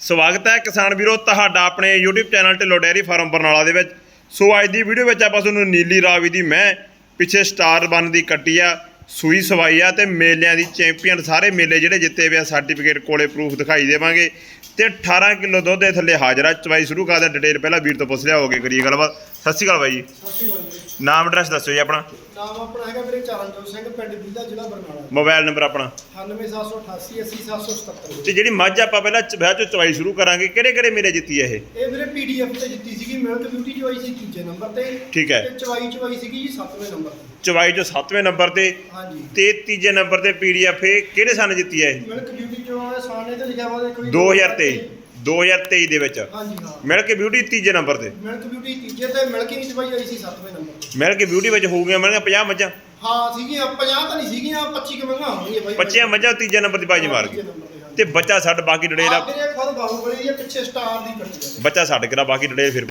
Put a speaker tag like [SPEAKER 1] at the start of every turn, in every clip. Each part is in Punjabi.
[SPEAKER 1] ਸਵਾਗਤ ਹੈ ਕਿਸਾਨ ਵੀਰੋ ਤੁਹਾਡਾ ਆਪਣੇ YouTube channel Dhillon dairy farm Barnala ਦੇ ਵਿੱਚ। ਸੋ ਅੱਜ ਦੀ ਵੀਡੀਓ ਵਿੱਚ ਆਪਾਂ ਤੁਹਾਨੂੰ ਨੀਲੀ ਰਾਵੀ ਦੀ ਮੈਂ ਪਿੱਛੇ ਸਟਾਰ ਬਨ ਦੀ ਕੱਟੀ ਆ, ਸੂਈ ਸਵਾਈ ਆ ਤੇ ਮੇਲਿਆਂ ਦੀ ਚੈਂਪੀਅਨ ਸਾਰੇ ਮੇਲੇ ਜਿਹੜੇ ਜਿੱਤੇ ਹੋਏ ਆ ਸਰਟੀਫਿਕੇਟ ਕੋਲੇ ਪ੍ਰੂਫ ਦਿਖਾਈ ਦੇਵਾਂਗੇ। ਤੇ 18 ਕਿਲੋ ਦੁੱਧ ਦੇ ਥੱਲੇ ਹਾਜ਼ਰ ਚਵਾਈ ਸ਼ੁਰੂ ਕਰਦੇ ਡਿਟੇਲ ਪਹਿਲਾਂ ਵੀਰ ਤੋਂ ਪੁੱਛ ਲਿਆ ਹੋਗੇ ਕਰੀਏ ਗੱਲਬਾਤ। ਸਤਿ ਸ਼੍ਰੀ ਅਕਾਲ ਬਾਈ ਜੀ।
[SPEAKER 2] ਸਤਿ ਸ਼੍ਰੀ ਅਕਾਲ ਜੀ।
[SPEAKER 1] ਨਾਮ ਐਡਰੈਸ ਦੱਸੋ ਜੀ ਆਪਣਾ।
[SPEAKER 2] ਨਾਮ ਆਪਣਾ ਹੈਗਾ ਵੀਰੇ ਚਰਨਜੋਤ ਸਿੰਘ ਪਿੰਡ ਬੀਦਾ ਜ਼ਿਲ੍ਹਾ ਬਰਨਾਲਾ।
[SPEAKER 1] ਮੋਬਾਈਲ ਨੰਬਰ ਆਪਣਾ।
[SPEAKER 2] 98788 80777
[SPEAKER 1] ਤੇ ਜਿਹੜੀ ਮੱਝ ਆਪਾਂ ਪਹਿਲਾਂ ਚ- ਵਿਆਹ ਚੋਂ ਚਵਾਈ ਸ਼ੁਰੂ ਕਰਾਂਗੇ ਕਿਹੜੇ ਕਿਹੜੇ ਮੇਲੇ ਜਿੱਤੀ ਹੈ ਇਹ?
[SPEAKER 2] ਇਹ ਵੀਰੇ ਪੀਡੀਐਫ ਤੇ ਜਿੱਤੀ ਸੀਗੀ ਮਿਲਕ ਬਿਊਟੀ ਚਵਾਈ ਸੀ ਤੀਜੇ ਨੰਬਰ ਤੇ।
[SPEAKER 1] ਠੀਕ ਹੈ।
[SPEAKER 2] ਤੇ ਚਵਾਈ ਚਵਾਈ ਸੀਗੀ ਜੀ 7ਵੇਂ ਨੰਬਰ ਤੇ।
[SPEAKER 1] ਚਵਾਈ ਚੋਂ 7ਵੇਂ ਨੰਬਰ ਤੇ
[SPEAKER 2] ਹਾਂਜੀ।
[SPEAKER 1] ਤੇ ਤੀਜੇ ਨੰਬਰ ਤੇ ਪੀਡੀਐਫ ਇਹ ਕਿਹੜੇ ਸਾਲ ਜਿੱਤੀ ਹੈ ਇਹ?
[SPEAKER 2] ਮਿਲਕ ਬਿਊਟੀ ਚਵਾਈ ਸਾਹਮਣੇ ਤੇ ਲਿਖਿਆ ਹੋਇਆ ਦੇਖੋ ਜੀ।
[SPEAKER 1] 2023 2023 ਦੇ ਵਿੱਚ।
[SPEAKER 2] ਹਾਂਜੀ ਹਾਂ।
[SPEAKER 1] ਮਿਲ ਕੇ ਬਿਊਟੀ ਤੀਜੇ ਨੰਬਰ ਤੇ।
[SPEAKER 2] ਮਿਲਕ ਬਿਊਟੀ ਤੀਜੇ ਤੇ ਮਿਲਕ ਹੀ ਚਵਾਈ ਆਈ ਸੀ 7ਵੇਂ ਨੰਬਰ
[SPEAKER 1] ਮਿਲ ਕੇ ਬਿਊਟੀ ਵਿੱਚ ਹੋ ਗਈਆਂ ਮਿਲ 50 ਮੱਝਾਂ।
[SPEAKER 2] ਹਾਂ ਸੀਗੀਆਂ 50 ਤਾਂ ਨਹੀਂ ਸੀਗੀਆਂ 25 ਕਿਵੇਂ ਹੋਣਗੀਆਂ ਬਾਈ।
[SPEAKER 1] 25 ਮੱਝਾਂ ਤੀਜੇ ਨੰਬਰ ਦੀ ਬਾਜੀ ਮਾਰ ਗਈ
[SPEAKER 2] ਤੇ,
[SPEAKER 1] ਬੱਚਾ ਛੱਡ ਬਾਕੀ ਡੜੇਰਾ
[SPEAKER 2] ਆਹ ਵੀਰੇ ਖੁਦ ਬਾਹੂਬਲੀ ਇਹ ਪਿੱਛੇ ਸਟਾਰ ਦੀ ਕੱਟੀ ਹੈ
[SPEAKER 1] ਬੱਚਾ ਛੱਡ ਕੇ ਨਾ ਬਾਕੀ ਡੜੇ ਫਿਰ।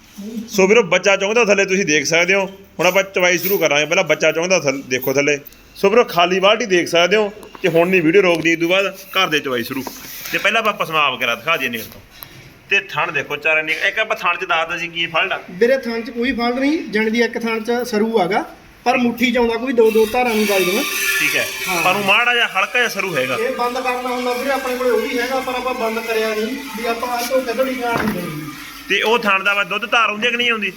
[SPEAKER 1] ਸੋ ਵੀਰੋ ਬੱਚਾ ਚਾਹੁੰਦਾ ਥੱਲੇ ਤੁਸੀਂ ਦੇਖ ਸਕਦੇ ਹੋ। ਹੁਣ ਆਪਾਂ ਚਵਾਈ ਸ਼ੁਰੂ ਕਰਾਂਗੇ। ਪਹਿਲਾਂ ਬੱਚਾ ਚਾਹੁੰਦਾ ਥੱਲੇ ਦੇਖੋ ਥੱਲੇ। ਸੋ ਵੀਰੋ ਖਾਲੀ ਬਾਲਟੀ ਦੇਖ ਸਕਦੇ ਹੋ ਕਿ ਹੁਣ ਨਹੀਂ ਵੀਡੀਓ ਰੋਕਦੀ ਇਸ ਤੋਂ ਬਾਅਦ ਘਰ ਦੇ ਚਵਾਈ ਸ਼ੁਰੂ। ਤੇ ਪਹਿਲਾਂ ਆਪਾਂ ਪਸਮਾ ਵਗੈਰਾ ਦਿਖਾ ਦਈਏ ਨਿਕਲ ਤੋਂ। ਤੇ ਥਣ ਦੇਖੋ ਚਾਰੇ ਨਿਕ ਇੱਕ ਆਪਾਂ ਥਣ ਚ ਦੱਸਦਾ ਸੀ ਕੀ ਫਲਦਾ
[SPEAKER 2] ਵੀਰੇ ਥਾਂ 'ਚ ਕੋਈ ਫਾਲਟ ਨਹੀਂ ਜਣ ਦੀ ਇੱਕ ਥਾਂ 'ਚ ਸਰੂ ਆਗਾ ਪਰ ਮੁੱਠੀ 'ਚ ਆਉਂਦਾ ਕੋਈ ਦੋ ਦੋ ਧਾਰਾਂ ਨੂੰ ਵੱਜ ਦੇਣਾ।
[SPEAKER 1] ਠੀਕ ਹੈ। ਪਰ ਉਹ ਮਾੜਾ ਜਿਹਾ ਹਲਕਾ ਜਿਹਾ ਸਰੂ ਹੈਗਾ।
[SPEAKER 2] ਇਹ ਬੰਦ ਕਰਨਾ ਹੁੰਦਾ ਵੀਰੇ ਆਪਣੇ ਕੋਲੇ ਉਹ ਵੀ ਹੈਗਾ ਪਰ ਆਪਾਂ ਬੰਦ ਕਰਿਆ ਨਹੀਂ। ਵੀ ਆਪਾਂ ਅੱਜ ਤੋਂ ਕਦੋਂ ਨਹੀਂ ਦਿੰਦੇ।
[SPEAKER 1] ਤੇ ਉਹ ਥਣ ਦਾ ਵਾ ਦੁੱਧ ਧਾਰ ਹੁੰਦੀ ਕਿ ਨਹੀਂ ਆਉਂਦੀ?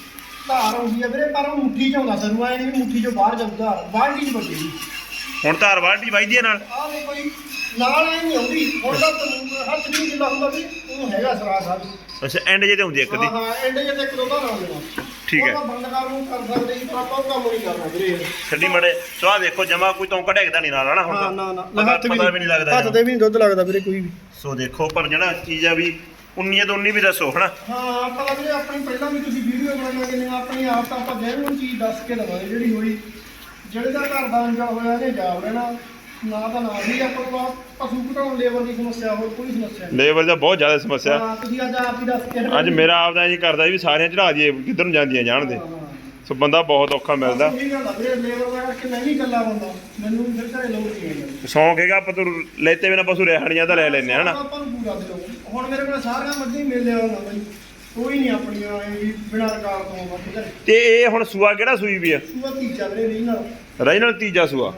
[SPEAKER 2] ਧਾਰ ਆਉਂਦੀ ਆ ਵੀਰੇ ਪਰ ਉਹ ਮੁੱਠੀ 'ਚ ਆਉਂਦਾ ਸਰੂ ਆਏ ਨਹੀਂ ਵੀ ਮੁੱਠੀ 'ਚੋਂ ਬਾਹਰ ਜਾਂਦਾ ਧਾਰ ਬਾਹਰ ਨਹੀਂ ਵੱਜੀ
[SPEAKER 1] ਹੁਣ ਧਾਰ ਵਾਢੀ ਵਾਈਦੀ ਹੈ ਨਾਲ?
[SPEAKER 2] ਆਹ ਨਹੀਂ ਕੋਈ ਨਾਲ ਐ ਨਹੀਂ ਆਉਂਦੀ ਹੁਣ ਤਾਂ ਹੱਥ ਨਹੀਂ ਜਿੱਲਾ ਹੁੰਦਾ ਵੀ ਉਹ ਹੈਗਾ ਸਰਾ ਸਾਹਿਬ
[SPEAKER 1] ਅੱਛਾ ਐਂਡ ਜੇ ਤੇ ਹੁੰਦੀ ਹੈ ਇੱਕ
[SPEAKER 2] ਹਾਂ
[SPEAKER 1] ਦੀ
[SPEAKER 2] ਹਾਂ ਐਂਡ ਜੇ ਤੇ ਇੱਕ ਦੋ ਧਾਰਾਂ ਆਉਂਦੀਆਂ
[SPEAKER 1] ਠੀਕ ਹੈ।
[SPEAKER 2] ਬੰਦ ਕਰਨ ਨੂੰ ਕਰ ਸਕਦੇ ਜੀ ਪਰ ਆਪਾਂ ਉਹ ਕੰਮ ਨਹੀਂ ਕਰਨਾ ਵੀਰੇ।
[SPEAKER 1] ਛੱਡੀ ਮੜੇ। ਸੋ ਆਹ ਦੇਖੋ ਜਮਾ ਕੋਈ ਤੋਂ ਕਢੇਕਦਾ ਨਹੀਂ ਨਾਲ ਹਨਾ ਹੁਣ
[SPEAKER 2] ਹਾਂ
[SPEAKER 1] ਤਾਂ
[SPEAKER 2] ਨਾ ਨਾ
[SPEAKER 1] ਪਤਾ ਵੀ ਨਹੀਂ ਲੱਗਦਾ
[SPEAKER 2] ਹੱਥ ਤੇ ਵੀ ਨਹੀਂ ਦੁੱਧ ਲੱਗਦਾ ਵੀਰੇ ਕੋਈ ਵੀ।
[SPEAKER 1] ਸੋ ਦੇਖੋ ਪਰ ਜਿਹੜਾ ਚੀਜ਼ ਆ ਵੀ 19 ਤੋਂ 19 ਵੀ ਦੱਸੋ ਹਨਾ?
[SPEAKER 2] ਹਾਂ ਪਤਾ ਵੀਰੇ ਆਪਣੀ ਪਹਿਲਾਂ ਵੀ ਤੁਸੀਂ ਵੀਡੀਓ ਬਣਾਈਆਂ ਕਿ ਨਹੀਂ ਆਪਣੀ ਆਪ ਤਾਂ ਆਪਾਂ ਜੈਨੂਨ ਚੀਜ਼ ਦੱਸ ਕੇ ਲਵਾਂਗੇ ਜਿਹੜੀ ਹੋਈ। ਜਿਹੜੇ ਦਾ ਘਰ ਦਾ ਅੰਜਾ ਹੋਇਆ ਇਹਨੇ ਜਾ ਲੈਣਾ ਨਾ ਤਾਂ ਨਾ ਹੀ ਆਪਾਂ ਕੋਲ ਪਸ਼ੂ ਘਟਾਉਣ ਲੇਬਰ ਦੀ ਸਮੱਸਿਆ ਹੋਰ ਕੋਈ ਸਮੱਸਿਆ ਨਹੀਂ।
[SPEAKER 1] ਲੇਬਰ ਦਾ ਬਹੁਤ ਜ਼ਿਆਦਾ ਸਮੱਸਿਆ।
[SPEAKER 2] ਹਾਂ ਤੁਸੀਂ ਅੱਜ ਆਪ ਹੀ ਦੱਸ ਕੇ
[SPEAKER 1] ਅੱਜ ਮੇਰਾ ਆਪਦਾ ਜੀ ਕਰਦਾ ਵੀ ਸਾਰਿਆਂ ਚੜਾ ਦਈਏ ਕਿੱਧਰ ਨੂੰ ਜਾਂਦੀਆਂ ਜਾਣਦੇ ਸੋ ਬੰਦਾ ਬਹੁਤ ਔਖਾ ਮਿਲਦਾ।
[SPEAKER 2] ਇਹ ਦਾ
[SPEAKER 1] ਸ਼ੌਂਕ ਹੈਗਾ ਆਪਾਂ ਤੋਂ ਲੈਤੇ ਬਿਨਾ ਪਸ਼ੂ ਰਹਿਣੀਆਂ ਤਾਂ ਲੈ ਲੈਨੇ ਹਨਾ?
[SPEAKER 2] ਆਪਾਂ ਨੂੰ ਪੂਰਾ ਦਿਓ। ਹੁਣ ਮੇਰੇ ਕੋਲ ਸਾਰੀਆਂ ਮੱਝਾਂ ਹੀ ਮਿਲ ਲਿਆ ਬਈ ਕੋਈ ਨਹੀਂ ਆਪਣੀਆਂ ਇਹ ਬਿਨਾਂ ਰਿਕਾਰਡ ਤੋਂ ਘਰੇ
[SPEAKER 1] ਤੇ ਇਹ ਹੁਣ ਸੂਆ ਕਿਹੜਾ ਸੂਈ ਵੀ ਆ?
[SPEAKER 2] ਸੂਆ ਤੀਜਾ ਵੀਰੇ ਨਹੀਂ ਨਾਲ
[SPEAKER 1] ਰਹੀ ਨਾਲ ਤੀਜਾ ਸੂਆ।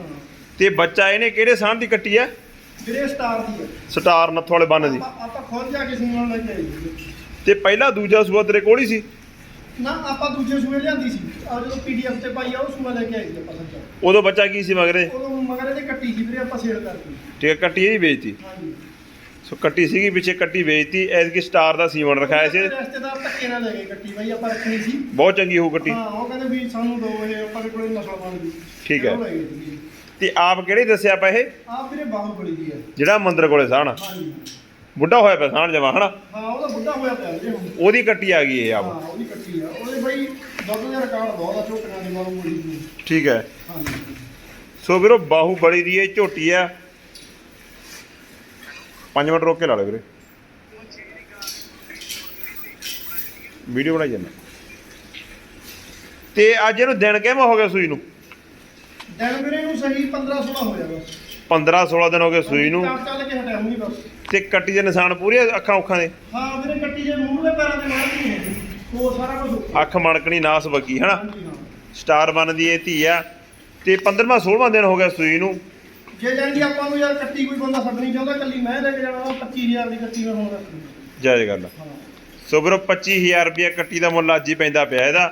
[SPEAKER 1] ਤੇ ਬੱਚਾ ਇਹਨੇ ਕਿਹੜੇ ਸਾਂਝ ਦੀ ਕੱਟੀ ਆ?
[SPEAKER 2] ਵੀਰੇ ਸਟਾਰ ਦੀ ਹੈ
[SPEAKER 1] ਸਟਾਰ ਨੱਥ ਵਾਲੇ ਬੰਨ ਦੀ।
[SPEAKER 2] ਆਪਾਂ ਆਪਾਂ ਖੁਦ ਜਾ ਕੇ ਸੂਣ ਲੈ ਕੇ ਆਏ ਜੀ।
[SPEAKER 1] ਤੇ ਪਹਿਲਾ ਦੂਜਾ ਸੂਆ ਤੇਰੇ ਕੋਲ ਹੀ ਸੀ?
[SPEAKER 2] ਨਾ ਆਪਾਂ ਦੂਜੇ ਸੂਏ ਲਿਆਂਦੀ ਸੀ। ਆ ਜਦੋਂ ਪੀਡੀਐਫ ਤੇ ਪਾਈ ਆ ਉਹ ਸੂਆ ਲੈ ਕੇ ਆਈ ਸੀ ਆਪਾਂ ਸੱਚਾ
[SPEAKER 1] ਉਦੋਂ ਬੱਚਾ ਕੀ ਸੀ ਮਗਰੇ?
[SPEAKER 2] ਉਦੋਂ ਮਗਰ ਇਹਦੇ ਕੱਟੀ ਸੀ ਵੀਰੇ ਆਪਾਂ ਸੇਲ ਕਰਤੀ
[SPEAKER 1] ਠੀਕ ਹੈ ਕੱਟੀ ਇਹਦੀ ਵੇਚਤੀ।
[SPEAKER 2] ਹਾਂਜੀ।
[SPEAKER 1] ਸੋ ਕੱਟੀ ਸੀਗੀ ਪਿੱਛੇ ਕੱਟੀ ਵੇਚਤੀ ਐਤਕੀ ਸਟਾਰ ਦਾ ਸੀਵਨ ਰਖਾਇਆ ਸੀ।
[SPEAKER 2] ਰਿਸ਼ਤੇਦਾਰ ਧੱਕੇ ਨਾਲ ਲੈ ਗਏ ਕੱਟੀ ਬਾਈ ਆਪਾਂ ਰੱਖਣੀ ਸੀ।
[SPEAKER 1] ਬਹੁਤ ਚੰਗੀ ਕੱਟੀ।
[SPEAKER 2] ਹਾਂ ਉਹ ਕਹਿੰਦੇ ਵੀ ਸਾਨੂੰ ਦੋ ਇਹ ਆਪਾਂ ਦੇ ਕੋਲੇ ਨਸਲ ਬਣ ਗਈ
[SPEAKER 1] ਠੀਕ ਹੈ। ਤੇ ਆਪ ਕਿਹੜੀ ਦੱਸਿਆ ਇਹ?
[SPEAKER 2] ਵੀਰੇ ਦੀ ਹੈ।
[SPEAKER 1] ਜਿਹੜਾ ਮੰਦਰ ਕੋਲੇ
[SPEAKER 2] ਹਾਂਜੀ।
[SPEAKER 1] ਬੁੱਢਾ ਹੋਇਆ ਪਿਆ ਸਾਹਣ ਜਮਾ ਹਨਾ?
[SPEAKER 2] ਹਾਂ ਉਹਦਾ ਬੁੱਢਾ ਹੋਇਆ ਪਿਆ ਵੀਰੇ ਹੁਣ।
[SPEAKER 1] ਉਹਦੀ ਕੱਟੀ ਆ ਗਈ ਇਹ
[SPEAKER 2] ਹਾਂ
[SPEAKER 1] ਆਪ
[SPEAKER 2] ਉਹਦੀ ਕੱਟੀ ਆ। ਉਹਦੇ ਬਾਈ ਦੁੱਧ ਦਾ ਰਿਕਾਰਡ ਬਹੁਤ ਆ ਝੋਟੀਆਂ ਦੀ ਬਾਹੂਬਲੀ ਦੀ
[SPEAKER 1] ਠੀਕ ਹੈ।
[SPEAKER 2] ਹਾਂਜੀ।
[SPEAKER 1] ਸੋ ਵੀਰੋ ਬਾਹੂ ਬੜੀ ਦੀ ਇਹ ਝੋਟੀ ਆ। 5 ਮਿੰਟ ਰੋਕ ਕੇ ਲਾ ਲਓ ਵੀਰੇ। ਵੀਡੀਓ ਬਣਾਈ ਜਾਂਦਾ। ਤੇ ਅੱਜ ਇਹਨੂੰ ਦਿਨ ਕਿਵੇਂ ਹੋ ਗਿਆ ਸੂਈ ਨੂੰ?
[SPEAKER 2] ਦਿਨ ਵੀਰੇ ਨੂੰ ਸਹੀ 15 16 ਹੋ ਜਾਗਾ
[SPEAKER 1] 15 16 ਦਿਨ ਹੋ ਗਏ ਸੂਈ ਨੂੰ।
[SPEAKER 2] ਚੱਲ ਚੱਲ ਕੇ ਹਟਿਆ ਨਹੀਂ ਬਸ।
[SPEAKER 1] ਤੇ ਕੱਟੀ ਦੇ ਨਿਸ਼ਾਨ ਪੂਰੇ ਅੱਖਾਂ ਉੱਖਾਂ ਦੇ?
[SPEAKER 2] ਹਾਂ ਵੀਰੇ ਕੱਟੀ ਜੇ ਮੂਹਰੇ ਪੈਰਾਂ ਦੇ ਮਾਰ ਨਹੀਂ ਹੈ ਉਹ ਸਾਰਾ ਕੁਝ
[SPEAKER 1] ਅੱਖ ਮਣਕਣੀ ਨਾਸ ਬੱਗੀ ਹਨਾ? ਸਟਾਰ ਬਣਦੀ ਇਹ ਧੀ ਆ। ਤੇ 15ਵਾਂ 16ਵਾਂ ਦਿਨ ਹੋ ਗਿਆ ਸੂਈ ਨੂੰ।
[SPEAKER 2] ਜੇ ਜਾਂਦੀ ਆਪਾਂ ਨੂੰ ਯਾਰ ਕੱਟੀ ਕੋਈ ਬੰਦਾ ਛੱਡਣੀ ਚਾਹੁੰਦਾ ਕੱਲੀ ਮੈਂ ਲੈ ਕੇ ਜਾਣਾ ਉਹ 25000 ਦੀ ਕੱਟੀ ਮੈਂ ਹੁਣ ਰੱਖਣੀ
[SPEAKER 1] ਜਾਇਜ਼ ਗੱਲ ਆ।
[SPEAKER 2] ਹਾਂ।
[SPEAKER 1] ਸੋ ਵੀਰੋ 25000 ਰੁਪਏ ਕੱਟੀ ਦਾ ਮੁੱਲ ਅੱਜ ਹੀ ਪੈਂਦਾ ਪਿਆ ਇਹਦਾ।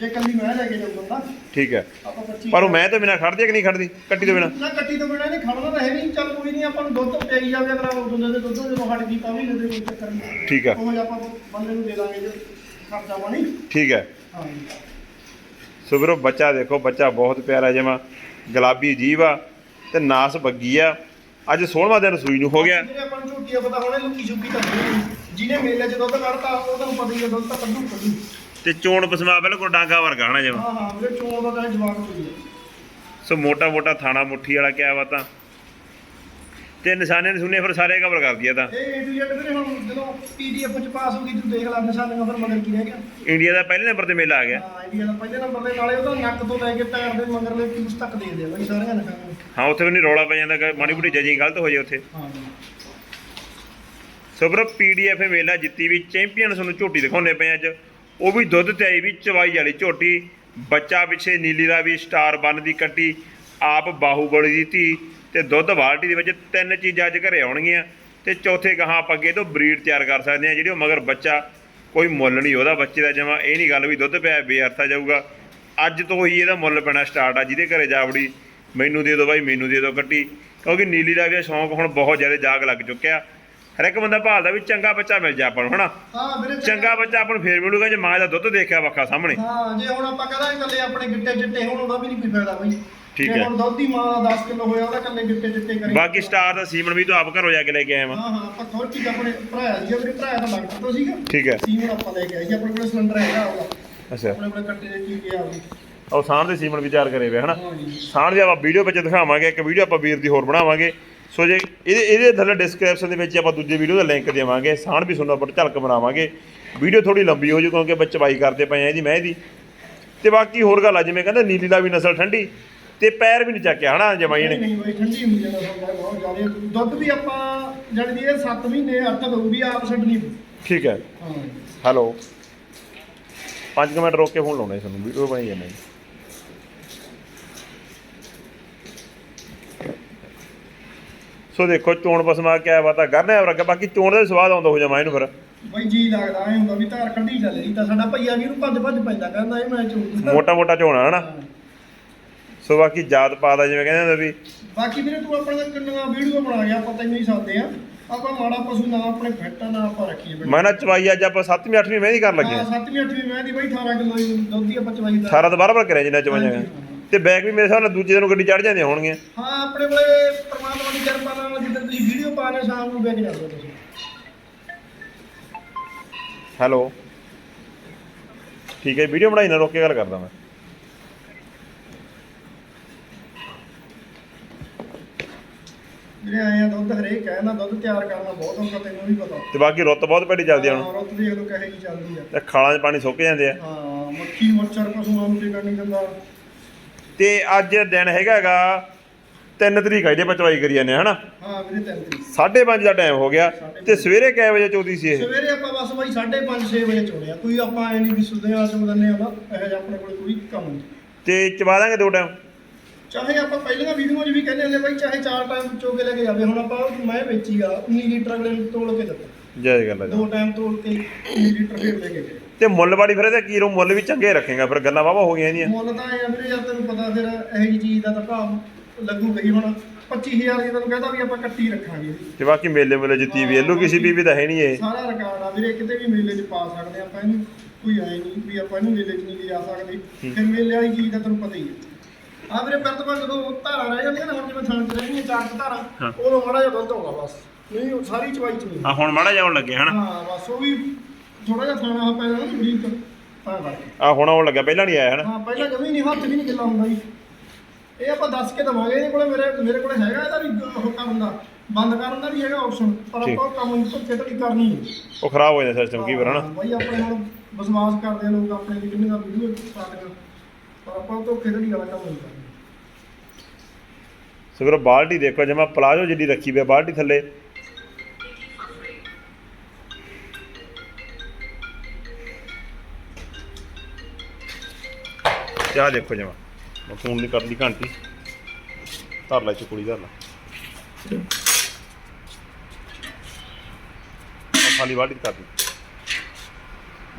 [SPEAKER 2] ਜੇ ਕੱਲੀ ਮੈਂ ਲੈ ਕੇ ਜਾਊ ਬੰਦਾ
[SPEAKER 1] ਠੀਕ ਹੈ।
[SPEAKER 2] ਆਪਾਂ 25
[SPEAKER 1] ਪਰ ਉਹ ਮੈਂ ਤੋਂ ਬਿਨਾ ਖੜਦੀ ਹੈ ਕਿ ਨਹੀਂ ਖੜਦੀ? ਕੱਟੀ ਤੋਂ ਬਿਨਾ।
[SPEAKER 2] ਨਾ ਕੱਟੀ ਤੋਂ ਬਿਨਾਂ ਨਹੀਂ ਖੜਨਾ ਤਾਂ ਹੈ ਨਹੀਂ। ਚੱਲ ਕੋਈ ਨਹੀਂ ਆਪਾਂ ਨੂੰ ਦੁੱਧ ਪਿਆਈ ਜਾਵੇ ਅਗਰ ਉਹ ਦੁੱਧ ਦੇ ਦੁੱਧ ਜਦੋਂ ਹਟ ਗਈ ਤਾਂ ਵੀ ਦੇ ਦੇ ਕੋਈ ਚੱਕਰ ਨਹੀਂ।
[SPEAKER 1] ਠੀਕ ਹੈ
[SPEAKER 2] ਉਹ ਜਿਹਾ ਆਪਾਂ ਬੰਦੇ ਨੂੰ ਦੇ ਦਾਂਗੇ ਜੇ ਖਰਚਾ ਪਾਣੀ।
[SPEAKER 1] ਠੀਕ ਹੈ।
[SPEAKER 2] ਹਾਂ।
[SPEAKER 1] ਸੋ ਵੀਰੋ ਬੱਚਾ ਦੇਖੋ ਬੱਚਾ ਬਹੁਤ ਪਿਆਰਾ ਜਮਾ। ਗੁਲਾਬੀ ਜੀਵ ਆ ਤੇ ਨਾਸ ਬੱਗੀ ਆ। ਅੱਜ 16ਵਾਂ ਦਿਨ ਸੂਈ ਨੂੰ ਹੋ ਗਿਆ।
[SPEAKER 2] ਜਿਹੜੇ ਆਪਾਂ ਨੂੰ ਝੂਠੀਆਂ ਪਤਾ ਹੋਣੇ ਲੁੱਕੀ ਛੁੱਕੀ ਤਾਂ ਨਹੀਂ ਜਿਹਨੇ ਮੇਲੇ 'ਚ ਦੁੱਧ ਕੱਢਤਾ ਉਹ ਤੁਹਾਨੂੰ ਪਤਾ ਹੀ ਹੈ ਦੁੱਧ ਤਾਂ ਕੱਢੂ ਕੱਢੂ।
[SPEAKER 1] ਤੇ ਚੋਣ ਪਸਮਾ ਬਿਲਕੁਲ ਡਾਂਗਾ ਵਰਗਾ ਹਨਾ ਜਮਾ
[SPEAKER 2] ਹਾਂ ਹਾਂ ਵੀਰੇ ਚੋਂ ਦਾ ਤਾਂ ਜਵਾਬ ਹੋਈ ਹੈ
[SPEAKER 1] ਸੋ ਮੋਟਾ ਮੋਟਾ ਥਾਣਾ ਮੁੱਠੀ ਵਾਲਾ ਕਿਆ ਵਾ ਤਾਂ ਤੇ ਨਿਸ਼ਾਨੇ ਨੇ ਸੁਣੇ ਫਿਰ ਸਾਰੇ ਕਵਰ ਕਰ ਦਿਆ ਤਾਂ।
[SPEAKER 2] ਇਹ ਏ ਟੂ ਜ਼ੈਡ ਵੀਰੇ ਹੁਣ ਜਦੋਂ ਪੀਡੀਐਫ 'ਚ ਪਾਸ ਹੋ ਗਈ ਤੂੰ ਦੇਖ ਲੈ ਨਿਸ਼ਾਨੀਆਂ ਫਿਰ ਮਗਰ ਕੀ ਰਹਿ ਗਿਆ।
[SPEAKER 1] ਇੰਡੀਆ ਦਾ ਪਹਿਲੇ ਨੰਬਰ ਤੇ ਮੇਲਾ ਆ ਗਿਆ।
[SPEAKER 2] ਹਾਂ ਇੰਡੀਆ ਦਾ ਪਹਿਲੇ ਨੰਬਰ ਦੇ ਨਾਲੇ ਉਹਦਾ ਨੱਕ ਤੋਂ ਲੈ ਕੇ ਪੈਰ ਦੇ ਮਗਰਲੇ ਪੀਸ ਤੱਕ ਦੇ ਦੇ ਬਈ ਸਾਰੀਆਂ ਨਿਸ਼ਾਨੀਆਂ
[SPEAKER 1] ਹਾਂ ਉੱਥੇ ਵੀ ਨਹੀਂ ਰੌਲਾ ਪੈ ਜਾਂਦਾ ਕਿ ਮਾੜੀ ਮੋਟੀ ਜਜਿੰਗ ਗਲਤ ਹੋ ਜੇ ਉੱਥੇ।
[SPEAKER 2] ਹਾਂ
[SPEAKER 1] ਸੋ ਵੀਰੋ ਪੀਡੀਐਫ ਮੇਲਾ ਜਿੱਤੀ ਵੀ ਚੈਂਪੀਅਨ ਤੁਹਾਨੂੰ ਝੋਟੀ ਦਿਖਾਉਣੇ ਪਏ ਅੱਜ। ਉਹ ਵੀ ਦੁੱਧ ਤੇ ਆਈ ਵੀ ਚਵਾਈ ਵਾਲੀ ਝੋਟੀ। ਬੱਚਾ ਪਿੱਛੇ ਨੀਲੀ ਰਾਵੀ ਸਟਾਰ ਬਨ ਦੀ ਕੱਟੀ ਆਪ ਬਾਹੂਬਲੀ ਦੀ ਧੀ। ਤੇ ਦੁੱਧ ਬਾਲਟੀ ਦੇ ਵਿੱਚ ਤਿੰਨ ਚੀਜ਼ਾਂ ਅੱਜ ਘਰੇ ਆਉਣਗੀਆਂ ਤੇ ਚੌਥੇ ਗਾਹਾਂ ਆਪਾਂ ਅੱਗੇ ਤੋਂ ਬਰੀਡ ਤਿਆਰ ਕਰ ਸਕਦੇ ਹਾਂ ਜਿਹੜੀ ਉਹ ਮਗਰ ਬੱਚਾ ਕੋਈ ਮੁੱਲ ਨਹੀਂ ਉਹਦਾ ਬੱਚੇ ਦਾ ਜਮਾ ਇਹ ਨਹੀਂ ਗੱਲ ਵੀ ਦੁੱਧ ਪਿਆ ਬੇਅਰਥਾ ਜਾਊਗਾ। ਅੱਜ ਤੋਂ ਹੀ ਇਹਦਾ ਮੁੱਲ ਪੈਣਾ ਸਟਾਰਟ ਆ ਜਿਹਦੇ ਘਰੇ ਜਾਵੜੀ ਮੈਨੂੰ ਦੇ ਦਿਓ ਬਾਈ ਮੈਨੂੰ ਦੇ ਦਿਓ ਕੱਟੀ ਕਿਉਂਕਿ ਨੀਲੀ ਦਾ ਸ਼ੌਂਕ ਹੁਣ ਬਹੁਤ ਜ਼ਿਆਦਾ ਜਾਗ ਲੱਗ ਚੁੱਕਿਆ। ਹਰ ਇੱਕ ਬੰਦਾ ਭਾਲਦਾ ਵੀ ਚੰਗਾ ਬੱਚਾ ਮਿਲ ਜਾ ਆਪਾਂ ਨੂੰ ਹਨਾ?
[SPEAKER 2] ਹਾਂ ਵੀਰੇ
[SPEAKER 1] ਚੰਗਾ ਬੱਚਾ ਆਪਾਂ ਨੂੰ ਫੇਰ ਮਿਲੂਗਾ ਜੇ ਮਾਂ ਦਾ ਦੁੱਧ ਦੇਖਿਆ ਵੱਖਾ ਸਾਹਮਣੇ।
[SPEAKER 2] ਹਾਂ ਜੇ ਹੁਣ ਆਪਾਂ ਕਹਦਾ ਇਕੱਲੇ ਆਪਣੇ ਗਿੱਟੇ ਚਿੱਟੇ ਹੋਣ ਉਹਦਾ ਵੀ ਨਹੀਂ ਕੋਈ ਫਾਇਦਾ ਬਈ।
[SPEAKER 1] ਠੀਕ
[SPEAKER 2] ਜੇ
[SPEAKER 1] ਹੈ।
[SPEAKER 2] ਹੁਣ ਦੁੱਧ ਦੀ ਮਾਂ ਦਾ 10 ਕਿਲੋ ਹੋਇਆ ਉਹਦਾ ਇਕੱਲੇ ਗਿੱਟੇ ਚਿੱਟੇ ਕਰੀ
[SPEAKER 1] ਬਾਕੀ ਸਟਾਰ ਦਾ ਸੀਮਨ ਵੀ ਤੋਂ ਆਪ ਘਰੋਂ ਜਾ ਕੇ ਲੈ ਕੇ ਆਇਆ ਵਾਂ।
[SPEAKER 2] ਹਾਂ ਹਾਂ ਆਪਾਂ ਥੋੜੀ ਚੀਜ਼ ਆਪਣੇ ਭਰਾਇਆ ਸੀ ਮੇਰੇ ਭਰਾਇਆ ਤਾਂ ਡਾਕਟਰ ਤੋਂ ਸੀਗਾ।
[SPEAKER 1] ਠੀਕ ਹੈ।
[SPEAKER 2] ਸੀਮਨ ਆਪਾਂ ਲੈ ਕੇ ਆਏ ਸੀ ਆਪਣੇ ਕੋਲ ਸਿਲੰਡਰ ਹੈਗਾ ਉਹਦਾ।
[SPEAKER 1] ਅੱਛਾ।
[SPEAKER 2] ਆਪਣੇ ਕੋਲ ਕੱਟੇ ਦੇ ਕੀ ਗਿਆ ਉਹਦੀ।
[SPEAKER 1] ਉਹ ਸਾਂਢ ਦੇ ਸੀਮਨ ਵੀ ਤਿਆਰ ਕਰੇ ਵੇ ਹਨਾ?
[SPEAKER 2] ਜੀ।
[SPEAKER 1] ਆਪਾਂ ਵੀਡੀਓ ਵਿੱਚ ਦਿਖਾਵਾਂਗੇ ਇੱਕ ਵੀਡੀਓ ਆਪਾਂ ਵੀਰ ਦੀ ਹੋਰ ਬਣਾਵਾਂਗੇ। ਸੋ ਜੇ ਇਹਦੇ ਇਹਦੇ ਥੱਲੇ ਡਿਸਕ੍ਰਿਪਸ਼ਨ ਦੇ ਵਿੱਚ ਆਪਾਂ ਦੂਜੇ ਵੀਡੀਓ ਦਾ ਲਿੰਕ ਦੇਵਾਂਗੇ। ਸਾਂਢ ਵੀ ਤੁਹਾਨੂੰ ਆਪਾਂ ਝਲਕ ਬਣਾਵਾਂਗੇ। ਵੀਡੀਓ ਥੋੜੀ ਲੰਬੀ ਹੋ ਜੂ ਕਿਉਂਕਿ ਬੱਚਵਾਈ ਕਰਦੇ ਪਏ ਆ ਇਹਦੀ ਮੈਂ ਇਹਦੀ। ਤੇ ਬਾਕੀ ਹੋਰ ਗੱਲ ਆ ਜਿਵੇਂ ਕਹਿੰਦਾ ਨੀਲੀ ਦਾ ਵੀ ਨਸਲ ਠੰਡੀ। ਤੇ ਪੈਰ ਵੀ ਨਹੀਂ ਚੱਕਿਆ ਹਨਾ ਜਮਾਈ ਨੇ?
[SPEAKER 2] ਨਹੀਂ ਬਈ ਠੰਡੀ ਹੁੰਦੀ ਹੈ ਨਾ ਬਹੁਤ ਜ਼ਿਆਦਾ ਦੁੱਧ ਵੀ ਆਪਾਂ ਜਦ ਦੀ ਇਹ 7 ਮਹੀਨੇ ਅੱਠ ਦਊਗੀ ਆਪ ਛੱਡਣੀ ਪਊ।
[SPEAKER 1] ਠੀਕ ਹੈ।
[SPEAKER 2] ਹਾਂ।
[SPEAKER 1] ਹੈਲੋ। 5 ਮਿੰਟ ਰੋਕ ਕੇ ਫੋਨ ਲਾਉਣਾ ਤੁਹਾਨੂੰ ਵੀਡੀਓ ਬਣਾਈ ਜਾਂਦੇ ਸੋ ਦੇਖੋ ਚੋਣ ਪਸਮਾ ਕਿਆ ਬਾਤ ਕਰਨਾ ਹੈ ਵਰਗਾ ਬਾਕੀ ਚੋਣ ਦਾ ਸਵਾਦ ਆਉਂਦਾ ਹੋ ਜਾਵਾਂ ਇਹਨੂੰ ਫਿਰ।
[SPEAKER 2] ਬਈ ਜੀ ਲੱਗਦਾ ਐ ਹੁੰਦਾ ਵੀ ਧਾਰ ਕੱਢੀ ਚੱਲ ਰਹੀ ਤਾਂ ਸਾਡਾ ਭਈਆ ਵੀ ਨੂੰ ਭੱਜ ਭੱਜ ਪੈਂਦਾ ਕਹਿੰਦਾ ਇਹ ਮੈਂ ਚੂੰ
[SPEAKER 1] ਮੋਟਾ ਮੋਟਾ ਝੋਣਾ ਹਨਾ? ਸੋ ਬਾਕੀ ਜਾਤ ਪਾਤ ਆ ਜਿਵੇਂ ਕਹਿੰਦੇ ਹੁੰਦੇ ਵੀ
[SPEAKER 2] ਬਾਕੀ ਵੀਰੇ ਤੂੰ ਆਪਣਾ ਕਿੰਨੀਆਂ ਵੀਡੀਓ ਬਣਾ ਗਿਆ ਆਪਾਂ ਤੈਨੂੰ ਹੀ ਸਾਦੇ ਆ। ਆਪਾਂ ਮਾੜਾ ਪਸ਼ੂ ਨਾ ਆਪਣੇ ਫਿੱਟ ਨਾ ਆਪਾਂ ਰੱਖੀਏ ਬਈ
[SPEAKER 1] ਮੈਂ ਨਾ ਚਵਾਈ ਅੱਜ ਆਪਾਂ 7ਵੀਂ 8ਵੀਂ ਮਹਿੰਦੀ ਕਰਨ ਲੱਗੇ
[SPEAKER 2] ਹਾਂ
[SPEAKER 1] ਹਾਂ।
[SPEAKER 2] 7ਵੀਂ 8ਵੀਂ ਮੈਂ ਦੀ ਬਈ 18 ਕਿਲੋ ਦੁੱਧ ਦੀ ਆਪਾਂ ਚਵਾਈ ਦਾ।
[SPEAKER 1] ਸਾਰਾ ਤਾਂ ਬਾਰ-ਬਾਰ ਕਰਿਆ ਜਿੰਨਾ ਚਵਾਈਆਂ ਤੇ ਬੈਗ ਵੀ ਮੇਰੇ ਹਿਸਾਬ ਨਾਲ ਦੂਜੇ ਦਿਨ ਗੱਡੀ ਚੜ ਜਾਂਦੀਆਂ ਹੋਣਗੀਆਂ।
[SPEAKER 2] ਹਾਂ ਆਪਣੇ ਕੋਲੇ ਪ੍ਰਮਾਤਮਾ ਦੀ ਕਿਰਪਾ ਨਾਲ ਜਿੱਦਾਂ ਤੁਸੀਂ ਵੀਡੀਓ ਪਾਣੇ ਸ਼ਾਮ ਨੂੰ ਵੇਖ ਜਾਂਦੇ ਤੁਸੀਂ।
[SPEAKER 1] ਹੈਲੋ ਠੀਕ ਹੈ ਵੀਡੀਓ ਬਣਾਈ ਨਾ ਰੋਕ ਕੇ ਗੱਲ ਕਰਦਾ ਮੈਂ।
[SPEAKER 2] ਜਿਹੜੇ ਆਏ ਆ ਦੁੱਧ ਹਰੇਕ ਕਹਿੰਦਾ ਦੁੱਧ ਤਿਆਰ ਕਰਨਾ ਬਹੁਤ ਔਖਾ ਤੈਨੂੰ ਵੀ ਪਤਾ।
[SPEAKER 1] ਤੇ ਬਾਕੀ ਰੁੱਤ ਬਹੁਤ ਭੈੜੀ ਚੱਲਦੀ ਆ ਹੁਣ।
[SPEAKER 2] ਹਾਂ, ਰੁੱਤ ਦੇਖ ਲੋ ਕਹੇ ਜੀ ਚੱਲਦੀ ਆ।
[SPEAKER 1] ਤੇ ਖਾਲਾਂ 'ਚ ਪਾਣੀ ਸੁੱਕ ਜਾਂਦੇ ਆ।
[SPEAKER 2] ਹਾਂ ਮੱਖੀ ਮੱਛਰ ਪਸ਼ੂਆਂ ਨੂੰ ਟਿਕਣ ਨਹੀਂ ਦਿੰਦਾ।
[SPEAKER 1] ਤੇ ਅੱਜ ਦਿਨ ਹੈਗਾਗਾ 3 ਤਰੀਕ ਆ ਇਹਦੇ ਪਚਵਾਈ ਕਰੀ ਜਾਂਦੇ ਆ, ਹਨਾ?
[SPEAKER 2] ਹਾਂ ਵੀਰੇ ਤਿੰਨ ਤਰੀਕ।
[SPEAKER 1] 5:30 ਦਾ ਟਾਈਮ ਹੋ ਗਿਆ। ਤੇ ਸਵੇਰੇ ਕਿੰਨੇ ਵਜੇ ਚੋਦੀ ਸੀ ਇਹ?
[SPEAKER 2] ਸਵੇਰੇ ਆਪਾਂ ਬਸ ਬਾਈ 5:30 6 ਵਜੇ ਚੋੜਿਆ ਕੋਈ ਆਪਾਂ ਐ ਨਹੀਂ ਵੀ ਸੁਦੇ ਆ ਚੋ ਦਿੰਦੇ ਆ ਨਾ ਇਹੋ ਜਿਹਾ ਆਪਣੇ ਕੋਲ ਕੋਈ ਕੰਮ ਨਹੀਂ
[SPEAKER 1] ਤੇ ਚਵਾ ਦਾਂਗੇ ਦੋ ਟਾਈਮ
[SPEAKER 2] ਚਾਹੇ ਆਪਾਂ ਪਹਿਲੀਆਂ ਵੀਡੀਓ 'ਚ ਵੀ ਕਹਿੰਦੇ ਹੁੰਦੇ ਬਾਈ ਚਾਹੇ ਚਾਰ ਟਾਈਮ ਚੋ ਕੇ ਲੈ ਕੇ ਜਾਵੇ ਹੁਣ ਆਪਾਂ ਮੈਂ ਵੇਚੀ ਆ 19 ਲੀਟਰ ਅਗਲੇ ਨੂੰ ਤੋਲ ਕੇ ਦਿੱਤਾ।
[SPEAKER 1] ਜੈ ਗੱਲ ਹੈ
[SPEAKER 2] ਦੋ ਟਾਈਮ ਤੋਲ ਕੇ 19 ਲੀਟਰ ਫੇਰ ਲੈ ਕੇ ਗਏ।
[SPEAKER 1] ਤੇ ਮੁੱਲ ਬਾੜੀ ਫਿਰ ਇਹਦੇ ਕੀ ਰੂ ਮੁੱਲ ਵੀ ਚੰਗੇ ਰੱਖੇਗਾ ਫਿਰ ਗੱਲਾਂ ਵਾਵਾ ਹੋ ਗਈਆਂ ਇਹਦੀਆਂ।
[SPEAKER 2] ਮੁੱਲ ਤਾਂ ਐ ਵੀਰੇ ਜਦ ਤੈਨੂੰ ਪਤਾ ਫਿਰ ਇਹੋ ਜਿਹੀ ਚੀਜ਼ ਦਾ ਤਾਂ ਭਾਅ ਲੱਗੂਗਾ ਹੀ ਹੁਣ। 25000 ਦੀ ਤੈਨੂੰ ਕਹਿੰਦਾ ਵੀ ਆਪਾਂ ਕੱਟੀ ਰੱਖਾਂਗੇ।
[SPEAKER 1] ਤੇ ਬਾਕੀ ਮੇਲੇ ਮੇਲੇ ਜਿੱਤੀ ਵੀ ਇਹਨੂੰ ਕਿਸੇ ਵੀ ਵੀ ਤਾਂ ਹੈ ਨਹੀਂ ਇਹ।
[SPEAKER 2] ਸਾਰਾ ਰਿਕਾਰਡ ਆ ਵੀਰੇ ਕਿਤੇ ਵੀ ਮੇਲੇ 'ਚ ਪਾ ਸਕਦੇ ਆਪਾਂ ਇਹਨੂੰ। ਕੋਈ ਆਏ ਨਹੀਂ ਵੀ ਆਪਾਂ ਇਹਨੂੰ ਮੇਲੇ 'ਚ ਨਹੀਂ ਲਿਜਾ ਸਕਦੇ। ਫਿਰ ਮੇਲੇ ਵਾਲੀ ਚੀਜ਼ ਦਾ ਤੈਨੂੰ ਪਤਾ ਹੀ ਹੈ ਆ ਵੀਰੇ ਫਿਰ ਤੋਂ ਬਾਅਦ ਜਦੋਂ ਧਾਰਾਂ ਰਹਿ ਜਾਂਦੀਆਂ ਨਾ ਹੁਣ ਜਿਵੇਂ ਥਾਂ 'ਚ ਰਹਿਣੀਆਂ ਚਾਰ ਕੁ ਧਾਰਾਂ
[SPEAKER 1] ਹਾਂ।
[SPEAKER 2] ਉਦੋਂ ਮਾੜਾ ਜਿਹਾ ਦੁੱਧ ਆਉਂਦਾ ਬਸ। ਨਹੀਂ ਉਹ ਸਾਰੀ ਚਵਾਈ 'ਚ ਨਹੀਂ।
[SPEAKER 1] ਆ ਹੁਣ ਮਾੜਾ ਜਾਉਣ ਲੱਗੇ ਹਨਾ?
[SPEAKER 2] ਹਾਂ ਬਸ ਉਹ ਵੀ ਥੋੜਾ ਜਿਹਾ ਥਾਣਾ ਪੈ ਜਾਂਦਾ ਨਾ ਬਰੀਕ ਤਾਂ ਕਰਕੇ।
[SPEAKER 1] ਆ ਹੁਣ ਆਉਣ ਲੱਗਾ ਪਹਿਲਾਂ ਨਹੀਂ ਆਇਆ ਹਨਾ?
[SPEAKER 2] ਹਾਂ ਪਹਿਲਾਂ ਜਮੀ ਨਹੀਂ ਹੱਥ ਵੀ ਨਹੀਂ ਗਿੱਲਾ ਹੁੰਦਾ ਜੀ। ਇਹ ਆਪਾਂ ਦੱਸ ਕੇ ਦਵਾਂਗੇ ਇਹਦੇ ਕੋਲੇ ਮੇਰੇ ਮੇਰੇ ਕੋਲੇ ਹੈਗਾ ਇਹਦਾ ਵੀ ਉਹ ਕਰਨ ਦਾ। ਬੰਦ ਕਰਨ ਦਾ ਵੀ ਹੈਗਾ ਆਪਸ਼ਨ ਪਰ
[SPEAKER 1] ਠੀਕ।
[SPEAKER 2] ਆਪਾਂ ਕੰਮ ਨੂੰ ਧੋਖੇ ਧੜੀ ਕਰਨੀ
[SPEAKER 1] ਉਹ ਖਰਾਬ ਹੋ ਜਾਂਦਾ ਸਿਸਟਮ ਕੀ ਫਿਰ ਹਨਾ?
[SPEAKER 2] ਹਾਂ, ਬਾਈ ਆਪਣੇ ਹੁਣ ਵਿਸ਼ਵਾਸ ਕਰਦੇ ਆ ਲੋਕ ਆਪਣੇ ਦੀ ਕਿੰਨੀ ਦਾ ਵੀਡੀਓ ਸਟਾਰਟ ਕਰ। ਪਰ ਆਪਾਂ ਧੋਖੇ ਧੜੀ ਵਾਲਾ ਕੰਮ ਨਹੀਂ ਕਰਨਾ।
[SPEAKER 1] ਸੋ ਫਿਰ ਬਾਲਟੀ ਦੇਖੋ ਜਿਵੇਂ ਪਲਾਜੋ ਜਿਹੜੀ ਰੱਖੀ ਵੀ ਆ, ਬਾਲਟੀ ਥੱਲੇ। ਕਿਆ ਦੇਖੋ ਜਮਾ, ਮੈਂ ਫੋਨ ਨਹੀਂ ਕਰਦੀ ਘੰਟੀ। ਧਰ ਲੈ ਚ ਕੁੜੀ ਧਰ ਲੈ। ਆਹ ਖਾਲੀ ਬਾਲਟੀ ਕਰ ਦੀ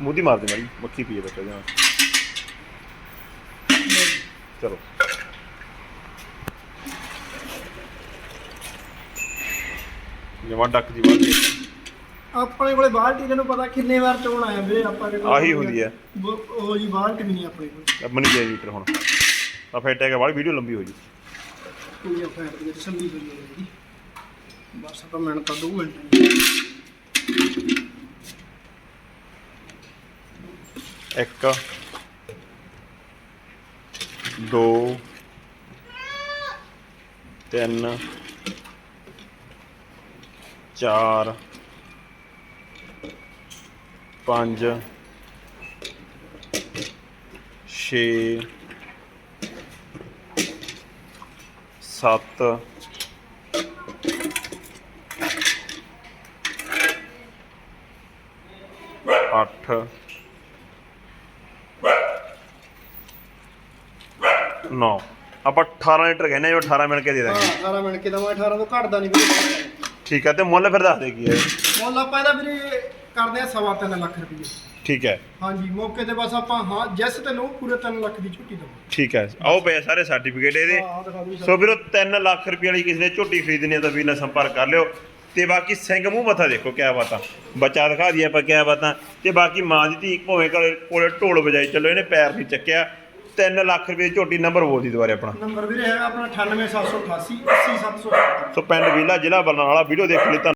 [SPEAKER 1] ਮੂਦੀ ਮਾਰ ਦੇ ਮਾਰੀ ਮੱਖੀ ਪੀਏ ਬੱਚਾ ਜਿਵੇਂ ਚਲੋ। ਜਿਵੇਂ ਡੱਕ ਦੀ ਬਾਲਟੀ
[SPEAKER 2] ਆਪਣੇ ਕੋਲੇ ਬਾਲਟੀ ਤੈਨੂੰ ਪਤਾ ਕਿੰਨੇ ਵਾਰ ਚੋਣ ਆਇਆ ਵੀਰੇ ਆਪਾਂ ਦੇ ਕੋਲ
[SPEAKER 1] ਆਹੀ ਹੁੰਦੀ ਹੈ।
[SPEAKER 2] ਉਹ ਜੀ ਬਾਲਟੀ ਵੀ ਨਹੀਂ ਆਪਣੇ ਕੋਲ।
[SPEAKER 1] ਬਣੀ ਜਾਈ ਮੀਟਰ ਹੁਣ। ਤਾਂ ਫਿਰ ਟੈਗ ਵਾਲੀ ਵੀਡੀਓ ਲੰਬੀ ਹੋ ਜੀ।
[SPEAKER 2] ਕੋਈ ਹੋਈ ਹੈ ਬਸ ਆਪਾਂ ਮਿੰਟ ਤਾਂ 2 ਮਿੰਟ
[SPEAKER 1] ਇੱਕ ਦੋ ਤਿੰਨ ਚਾਰ, ਪੰਜ, ਛੇ, ਸੱਤ 8 9 ਆਪਾਂ 18 ਲੀਟਰ ਕਹਿੰਦੇ ਆ, ਜੋ 18 ਮਿਲ ਕੇ ਦੇ
[SPEAKER 2] ਹਾਂ
[SPEAKER 1] ਦਾਂਗੇ
[SPEAKER 2] 18 ਮਿੰਟ ਕੇ ਦਵਾਂ 18 ਤੋਂ ਘਟਦਾ ਨਹੀਂ ਵੀਰੇ
[SPEAKER 1] ਠੀਕ ਹੈ ਤੇ ਮੁੱਲ ਫਿਰ ਦੱਸ ਦੇ ਕੀ ਹੈ
[SPEAKER 2] ਮੁੱਲ ਆਪਾਂ ਇਹਦਾ ਵੀਰੇ ਕਰਦੇ ਆ ਸਵਾ ਤਿੰਨ ਲੱਖ ਰੁਪਏ
[SPEAKER 1] ਠੀਕ ਹੈ।
[SPEAKER 2] ਹਾਂਜੀ ਮੌਕੇ ਤੇ ਬਸ ਆਪਾਂ ਹਾਂ ਜੈਸ ਤੇ ਲੋ ਪੂਰੇ 3 ਲੱਖ ਦੀ ਝੁੱਟੀ ਦਵਾਂ
[SPEAKER 1] ਠੀਕ ਹੈ। ਆਓ ਪਏ ਆ ਸਾਰੇ ਸਰਟੀਫਿਕੇਟ ਇਹਦੇ।
[SPEAKER 2] ਹਾਂ ਦਿਖਾ ਦਿਓ
[SPEAKER 1] ਸੋ ਵੀਰੋ 3 ਲੱਖ ਰੁਪਏ ਵਾਲੀ ਕਿਸੇ ਨੇ ਝੋਟੀ ਖਰੀਦਣੀ ਹੈ ਤਾਂ ਵੀਰ ਨਾਲ ਸੰਪਰਕ ਕਰ ਲਿਓ। ਤੇ ਬਾਕੀ ਸਿੰਘ ਮੂੰਹ ਮੱਥਾ ਦੇਖੋ ਕਿਆ ਬਾਤਾਂ। ਬੱਚਾ ਦਿਖਾ ਦਈਏ ਆਪਾਂ ਕਿਆ ਬਾਤਾਂ। ਤੇ ਬਾਕੀ ਮਾਂ ਦੀ ਧੀ ਭੋਵੇਂ ਕੋਲੇ ਕੋਲੇ ਢੋਲ ਵਜਾਈ ਚੱਲੋ ਇਹਨੇ ਪੈਰ ਨਹੀਂ ਚੱਕਿਆ। 3 ਲੱਖ ਰੁਪਏ ਝੋਟੀ ਨੰਬਰ ਬੋਲ ਦੀ ਦੁਬਾਰੇ ਆਪਣਾ।
[SPEAKER 2] ਨੰਬਰ ਵੀਰੇ ਹੈਗਾ ਆਪਣਾ 98788 80770
[SPEAKER 1] ਸੋ ਪਿੰਡ ਵੀਲਾ ਜ਼ਿਲ੍ਹਾ ਬਰਨਾਲਾ ਵੀਡੀਓ ਦੇਖ ਲਈ